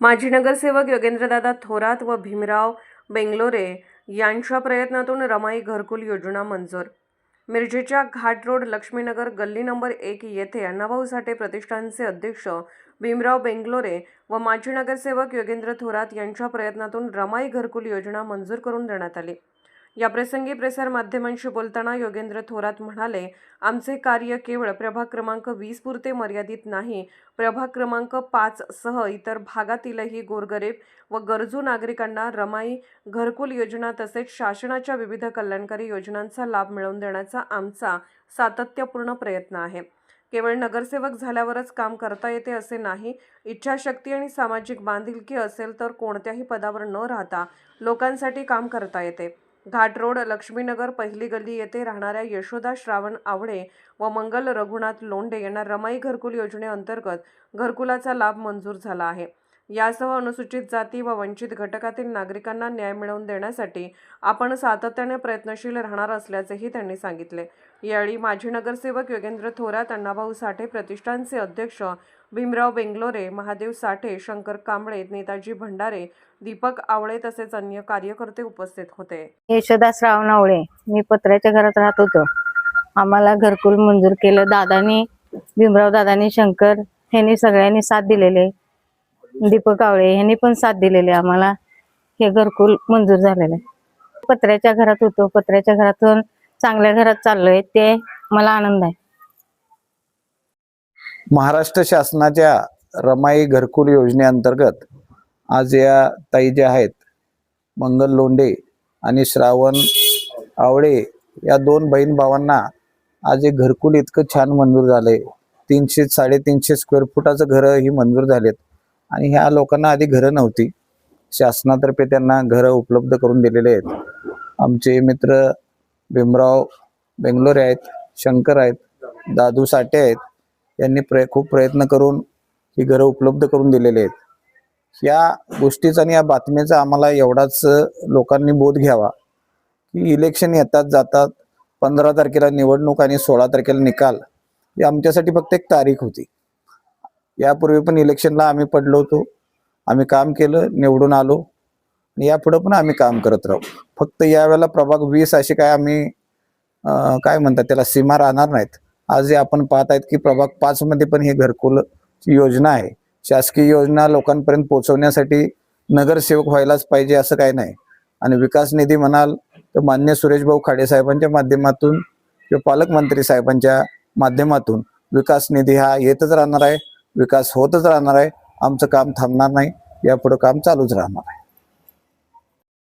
माजी नगरसेवक योगेंद्रदादा थोरात व भीमराव बेंगलोरे यांच्या प्रयत्नातून रमाई घरकुल योजना मंजूर. मिरजेच्या घाट रोड लक्ष्मीनगर गल्ली नंबर एक येथे अण्णाभाऊ साठे प्रतिष्ठानचे अध्यक्ष भीमराव बेंगलोरे व माजी नगरसेवक योगेंद्र थोरात यांच्या प्रयत्नातून रमाई घरकुल योजना मंजूर करून देण्यात आली. याप्रसंगी प्रसार माध्यमांशी बोलताना योगेंद्र थोरात म्हणाले आमचे कार्य केवळ प्रभाग क्रमांक वीस पुरते मर्यादित नाही. प्रभाग क्रमांक पाच सह इतर भागातीलही गोरगरीब व गरजू नागरिकांना रमाई घरकुल योजना तसेच शासनाच्या विविध कल्याणकारी योजनांचा लाभ मिळवून देण्याचा आमचा सातत्यपूर्ण प्रयत्न आहे. केवळ नगरसेवक झाल्यावरच काम करता येते असे नाही. इच्छाशक्ती आणि सामाजिक बांधिलकी असेल तर कोणत्याही पदावर न राहता लोकांसाठी काम करता येते. घाट रोड लक्ष्मीनगर पहिली गल्ली येथे राहणाऱ्या यशोदा श्रावण आवळे व मंगल रघुनाथ लोंढे यांना रमाई घरकुल योजनेअंतर्गत घरकुलाचा लाभ मंजूर झाला आहे. यासह अनुसूचित जाती व वंचित घटकातील नागरिकांना न्याय मिळवून देण्यासाठी आपण सातत्याने प्रयत्नशील राहणार असल्याचेही त्यांनी सांगितले. यावेळी माजी नगरसेवक योगेंद्र थोरात अण्णाभाऊ साठे प्रतिष्ठानचे अध्यक्ष भीमराव बेंगलोरे महादेव साठे शंकर कांबळे नेताजी भंडारे दीपक आवळे तसेच अन्य कार्यकर्ते उपस्थित होते. यशोदास श्रावणावळे मी पत्र्याच्या घरात राहत होतो. आम्हाला घरकुल मंजूर केलं. दादानी भीमराव दादानी शंकर यांनी सगळ्यांनी साथ दिलेले दीपक आवळे यांनी पण साथ दिलेले आम्हाला. हे घरकुल मंजूर झालेलं आहे. पत्र्याच्या घरात होतो. पत्र्याच्या घरातून चांगल्या घरात चाललोय. ते मला आनंद आहे. महाराष्ट्र शासनाच्या रमाई घरकुल योजनेअंतर्गत आज या ताई ज्या आहेत मंगल लोंडे आणि श्रावण आवळे या दोन बहीण भावांना आज एक घरकुल इतकं छान मंजूर झालंय. तीनशे साडेतीनशे स्क्वेअर फुटाचं घरं ही मंजूर झालेत. आणि ह्या लोकांना आधी घरं नव्हती. शासनातर्फे त्यांना घरं उपलब्ध करून दिलेले आहेत. आमचे मित्र भीमराव बेंगलोरे आहेत शंकर आहेत दादू साठे आहेत यांनी प्रय खूप प्रयत्न करून ही घरं उपलब्ध करून दिलेली आहेत. या गोष्टीचा आणि या बातमीचा आम्हाला एवढाच लोकांनी बोध घ्यावा की इलेक्शन येतात जातात पंधरा तारखेला निवडणूक आणि सोळा तारखेला निकाल ही आमच्यासाठी फक्त एक तारीख होती. यापूर्वी पण इलेक्शनला आम्ही पडलो होतो. आम्ही काम केलं निवडून आलो. आणि यापुढे पण आम्ही काम करत राहू. फक्त यावेळेला प्रभाग वीस असे काय आम्ही काय म्हणतात त्याला सीमा राहणार नाहीत. आज जे आपण पाहत आहेत की प्रभाग पाच मध्ये पण ही घरकुल योजना आहे. शासकीय योजना लोकांपर्यंत पोहोचवण्यासाठी नगरसेवक व्हायलाच पाहिजे असं काही नाही. आणि विकास निधी म्हणाल तर मान्य सुरेशभाऊ खाडे साहेबांच्या माध्यमातून किंवा पालकमंत्री साहेबांच्या माध्यमातून विकास निधी हा येतच राहणार आहे. विकास होतच राहणार आहे. आमचं काम थांबणार नाही. यापुढे काम चालूच राहणार आहे.